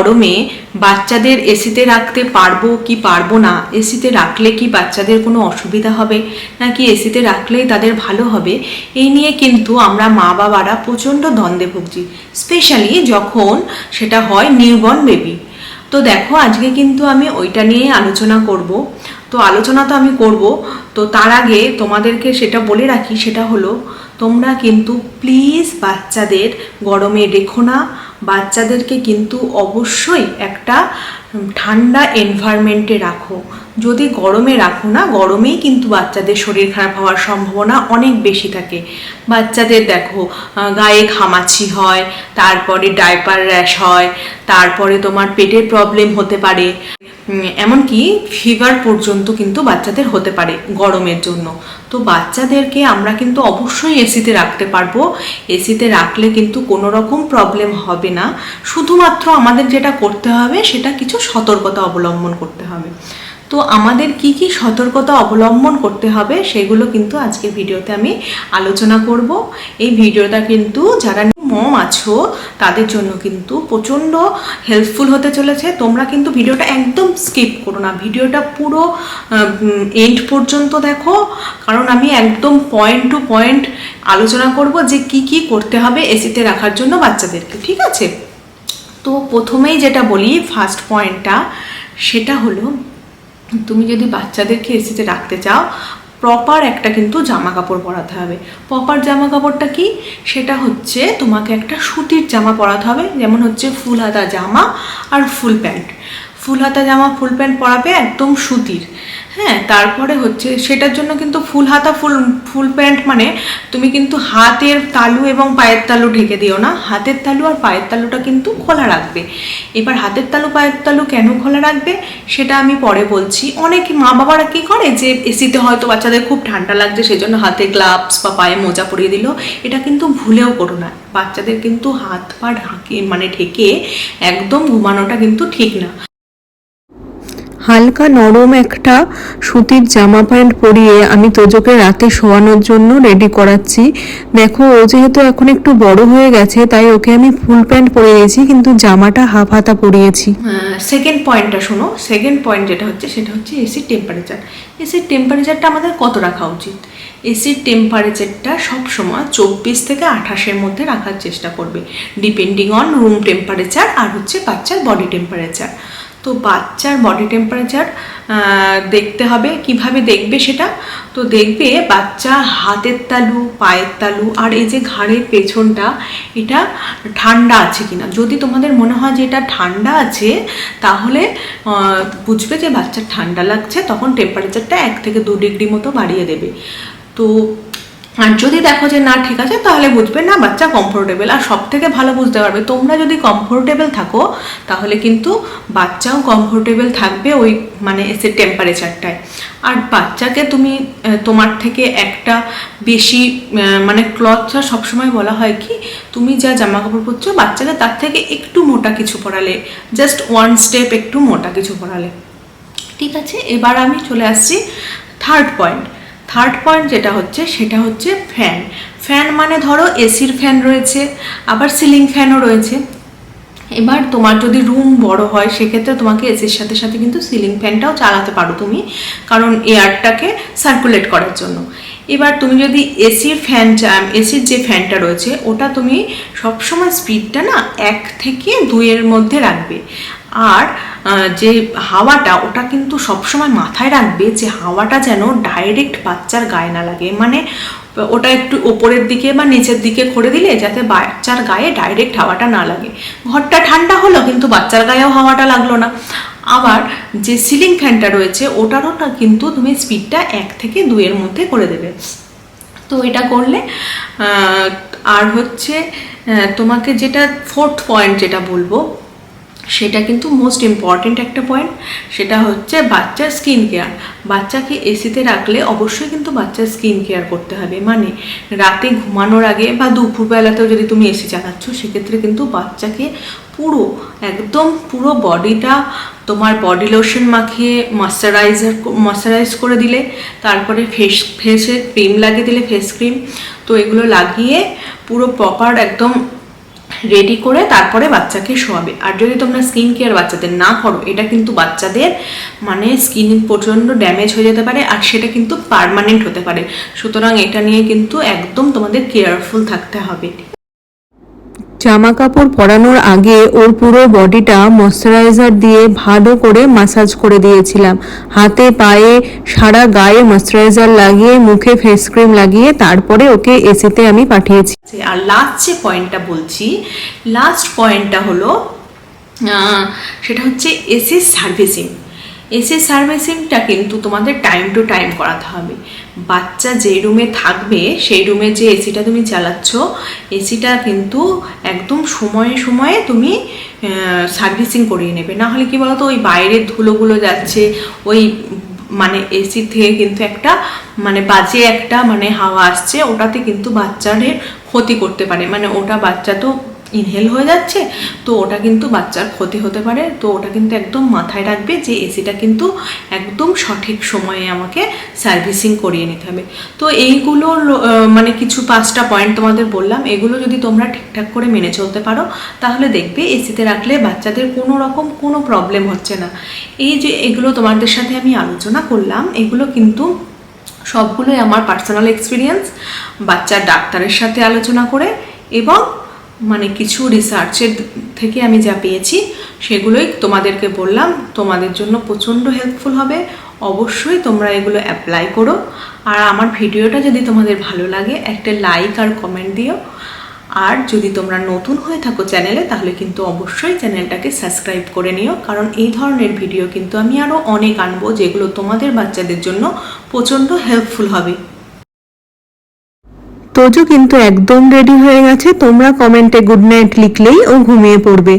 গরমে বাচ্চাদের এসিতে রাখতে পারব কি পারব না? এসিতে রাখলে কি বাচ্চাদের কোনো অসুবিধা হবে? নাকি এসিতে রাখলেই তাদের ভালো হবে? এই নিয়ে কিন্তু আমরা মা বাবারা প্রচণ্ড দ্বন্দ্বে ভুগছি, স্পেশালি যখন সেটা হয় নিউবর্ন বেবি। তো দেখো, আজকে কিন্তু আমি ওইটা নিয়ে আলোচনা করব। তো আলোচনা তো আমি করব। তো তার আগে তোমাদেরকে সেটা বলে রাখি, সেটা হলো তোমরা কিন্তু প্লিজ বাচ্চাদের গরমে রেখো না। বাচ্চাদেরকে কিন্তু অবশ্যই একটা ঠান্ডা এনভায়রনমেন্টে রাখো। যদি গরমে রাখো না, গরমেই কিন্তু বাচ্চাদের শরীর খারাপ হওয়ার সম্ভাবনা অনেক বেশি থাকে। বাচ্চাদের দেখো গায়ে ঘামাচি হয়, তারপরে ডাইপার র্যাশ হয়, তারপরে তোমার পেটের প্রবলেম হতে পারে। এমনকি ফিভার পর্যন্ত কিন্তু বাচ্চাদের হতে পারে গরমের জন্য। তো বাচ্চাদেরকে আমরা কিন্তু অবশ্যই এসিতে রাখতে পারব। এসিতে রাখলে কিন্তু কোনো রকম প্রবলেম হবে না। শুধুমাত্র আমাদের যেটা করতে হবে, সেটা কিছু সতর্কতা অবলম্বন করতে হবে। তো আমাদের কি কি সতর্কতা অবলম্বন করতে হবে সেগুলো কিন্তু আজকের ভিডিওতে আমি আলোচনা করব। এই ভিডিওটা কিন্তু যারা মম আছো, তাদের জন্য কিন্তু প্রচণ্ড হেল্পফুল হতে চলেছে। তোমরা কিন্তু ভিডিওটা একদম স্কিপ করো না। ভিডিওটা পুরো এন্ড পর্যন্ত দেখো। কারণ আমি একদম পয়েন্ট টু পয়েন্ট আলোচনা করব যে কি কি করতে হবে এসিতে রাখার জন্য বাচ্চাদেরকে, ঠিক আছে? তো প্রথমেই যেটা বলি ফার্স্ট পয়েন্টটা সেটা হলো তুমি যদি বাচ্চাদেরকে এসিতে রাখতে চাও প্রপার একটা কিন্তু জামা কাপড় পরাতে হবে। প্রপার জামা কাপড়টা কি? সেটা হচ্ছে তোমাকে একটা সুতির জামা পরাতে হবে, যেমন হচ্ছে ফুল হাতা জামা আর ফুল প্যান্ট। ফুল হাতা জামা, ফুল প্যান্ট পরাবে একদম সুতির। হ্যাঁ তারপরে হচ্ছে সেটার জন্য কিন্তু ফুল হাতা ফুল ফুল প্যান্ট মানে তুমি কিন্তু হাতের তালু এবং পায়ের তালু ঢেকে দিও না। হাতের তালু আর পায়ের তালুটা কিন্তু খোলা রাখবে। এবার হাতের তালু, পায়ের তালু কেন খোলা রাখবে? সেটা আমি পরে বলছি। অনেক মা বাবারা কী করে যে এসিতে হয়তো বাচ্চাদের খুব ঠান্ডা লাগছে, সেজন্য হাতে গ্লাভস বা পায়ে মোজা পরিয়ে দিল। এটা কিন্তু ভুলেও করো না। বাচ্চাদের কিন্তু হাত পা ঢাকে মানে ঢেকে একদম ঘুমানোটা কিন্তু ঠিক না। হালকা নরম একটা সুতির জামা প্যান্ট পরিয়ে আমি তোজোকে রাতে শোয়ানোর জন্য রেডি করাচ্ছি। দেখো, ও যেহেতু এখন একটু বড় হয়ে গেছে, তাই ওকে আমি ফুল প্যান্ট পরিয়েছি কিন্তু জামাটা হাফ হাতা পরিয়েছি। সেকেন্ড পয়েন্টটা শোনো। সেকেন্ড পয়েন্ট যেটা হচ্ছে, সেটা হচ্ছে এসির টেম্পারেচার এসির টেম্পারেচারটা আমাদের কত রাখা উচিত? এসির টেম্পারেচারটা সবসময় চব্বিশ থেকে আঠাশের মধ্যে রাখার চেষ্টা করবে। ডিপেন্ডিং অন রুম টেম্পারেচার আর হচ্ছে বাচ্চার বডি টেম্পারেচার তো বাচ্চার বডি টেম্পারেচার দেখতে হবে, কীভাবে দেখবে সেটা? তো দেখবে বাচ্চা হাতের তালু, পায়ের তালু আর এই যে ঘাড়ের পেছনটা, এটা ঠান্ডা আছে কিনা? যদি তোমাদের মনে হয় যে এটা ঠান্ডা আছে, তাহলে বুঝবে যে বাচ্চার ঠান্ডা লাগছে, তখন টেম্পারেচারটা এক থেকে দু ডিগ্রি মতো বাড়িয়ে দেবে। তো আর যদি দেখো যে না, ঠিক আছে, তাহলে বুঝবে না বাচ্চা কমফোর্টেবল আর সব থেকে ভালো বুঝতে পারবে, তোমরা যদি কমফোর্টেবল থাকো, তাহলে কিন্তু বাচ্চাও কমফোর্টেবল থাকবে ওই মানে এসে টেম্পারেচারটায় আর বাচ্চাকে তুমি তোমার থেকে একটা বেশি মানে ক্লথটা সবসময় বলা হয় কি, তুমি যা জামা কাপড় পরছো, বাচ্চাকে তার থেকে একটু মোটা কিছু পরালে জাস্ট ওয়ান স্টেপ একটু মোটা কিছু পরালে। ঠিক আছে, এবার আমি চলে আসছি থার্ড পয়েন্ট থার্ড পয়েন্ট যেটা হচ্ছে, সেটা হচ্ছে ফ্যান ফ্যান মানে ধরো এসির ফ্যান রয়েছে, আবার সিলিং ফ্যানও রয়েছে। এবার তোমার যদি রুম বড় হয়, সেক্ষেত্রে তোমাকে এসির সাথে সাথে কিন্তু সিলিং ফ্যানটাও চালাতে পারো তুমি, কারণ এয়ারটাকে সার্কুলেট করার জন্য। এবার তুমি যদি এসির ফ্যান এসির যে ফ্যানটা রয়েছে, ওটা তুমি সবসময় স্পিডটা না এক থেকে দুইয়ের মধ্যে রাখবে। আর যে হাওয়াটা, ওটা কিন্তু সবসময় মাথায় রাখবে যে হাওয়াটা যেন ডাইরেক্ট বাচ্চার গায়ে না লাগে। মানে ওটা একটু ওপরের দিকে বা নিচের দিকে করে দিলে যাতে বাচ্চার গায়ে ডাইরেক্ট হাওয়াটা না লাগে। ঘরটা ঠান্ডা হলো কিন্তু বাচ্চার গায়েও হাওয়াটা লাগল না। আবার যে সিলিং ফ্যানটা রয়েছে, ওটারও কিন্তু তুমি স্পিডটা এক থেকে দুইয়ের মধ্যে করে দেবে। তো এটা করলে আর হচ্ছে তোমাকে যেটা ফোর্থ পয়েন্ট যেটা বলব সেটা কিন্তু মোস্ট ইম্পর্ট্যান্ট একটা পয়েন্ট সেটা হচ্ছে বাচ্চার স্কিন কেয়ার বাচ্চাকে এসিতে রাখলে অবশ্যই কিন্তু বাচ্চার স্কিন কেয়ার করতে হবে। মানে রাতে ঘুমানোর আগে বা দুপুরবেলাতেও যদি তুমি এসি চালাচ্ছ, সেক্ষেত্রে কিন্তু বাচ্চাকে পুরো, একদম পুরো বডিটা তোমার বডি লোশন মাখিয়ে ময়শ্চারাইজার ময়শ্চারাইজ করে দিলে, তারপরে ফেস ফেসে ক্রিম লাগিয়ে দিলে ফেস ক্রিম তো এগুলো লাগিয়ে পুরো প্রপার একদম রেডি করে তারপরে বাচ্চাকে শোয়াবে। আর যদি তোমরা স্কিন কেয়ার বাচ্চাদের না করো, এটা কিন্তু বাচ্চাদের মানে স্কিন প্রচণ্ড ড্যামেজ হয়ে যেতে পারে আর সেটা কিন্তু পারমানেন্ট হতে পারে। সুতরাং এটা নিয়ে কিন্তু একদম তোমাদের কেয়ারফুল থাকতে হবে। জামা কাপড় পরানোর আগে ওর পুরো বডিটা ময়শ্চারাইজার দিয়ে ভালো করে মাসাজ করে দিয়েছিলাম। হাতে, পায়ে, সারা গায়ে ময়শ্চারাইজার লাগিয়ে, মুখে ফেস ক্রিম লাগিয়ে তারপরে ওকে এসিতে আমি পাঠিয়েছি। আর লাস্ট যে পয়েন্টটা বলছি লাস্ট পয়েন্টটা হলো সেটা হচ্ছে এসি সার্ভিসিং এসি সার্ভিসিংটা কিন্তু তোমাদের টাইম টু টাইম করাতে হবে। বাচ্চা যে রুমে থাকবে, সেই রুমে যে এসিটা তুমি চালাচ্ছ এসিটা কিন্তু একদম সময়ে সময়ে তুমি সার্ভিসিং করিয়ে নেবে। না হলে কি বলতো, ওই বাইরের ধুলোগুলো যাচ্ছে, ওই মানে এসি থেকে কিন্তু একটা মানে বাজে একটা মানে হাওয়া আসছে, ওটাতে কিন্তু বাচ্চাদের ক্ষতি করতে পারে। মানে ওটা বাচ্চা তো ইনহেল হয়ে যাচ্ছে, তো ওটা কিন্তু বাচ্চার ক্ষতি হতে পারে। তো ওটা কিন্তু একদম মাথায় রাখবে যে এসিটা কিন্তু একদম সঠিক সময়ে আমাকে সার্ভিসিং করিয়ে নিতে হবে। তো এইগুলো মানে কিছু পাঁচটা পয়েন্ট তোমাদের বললাম, এগুলো যদি তোমরা ঠিকঠাক করে মেনে চলতে পারো, তাহলে দেখবে এসিতে রাখলে বাচ্চাদের কোনো রকম কোনো প্রবলেম হচ্ছে না। এই যে এগুলো তোমাদের সাথে আমি আলোচনা করলাম, এগুলো কিন্তু সবগুলোই আমার পার্সোনাল এক্সপিরিয়েন্স বাচ্চার ডাক্তারের সাথে আলোচনা করে এবং মানে কিছু রিসার্চের থেকে আমি যা পেয়েছি, সেগুলোই তোমাদেরকে বললাম। তোমাদের জন্য প্রচণ্ড হেল্পফুল হবে। অবশ্যই তোমরা এগুলো অ্যাপ্লাই করো। আর আমার ভিডিওটা যদি তোমাদের ভালো লাগে, একটা লাইক আর কমেন্ট দিও। আর যদি তোমরা নতুন হয়ে থাকো চ্যানেলে, তাহলে কিন্তু অবশ্যই চ্যানেলটাকে সাবস্ক্রাইব করে নিও। কারণ এই ধরনের ভিডিও কিন্তু আমি আরও অনেক আনব, যেগুলো তোমাদের বাচ্চাদের জন্য প্রচণ্ড হেল্পফুল হবে। তোজো কিন্তু একদম রেডি হয়ে গেছে। তোমরা কমেন্টে গুড নাইট লিখলেই ও ঘুমিয়ে পড়বে।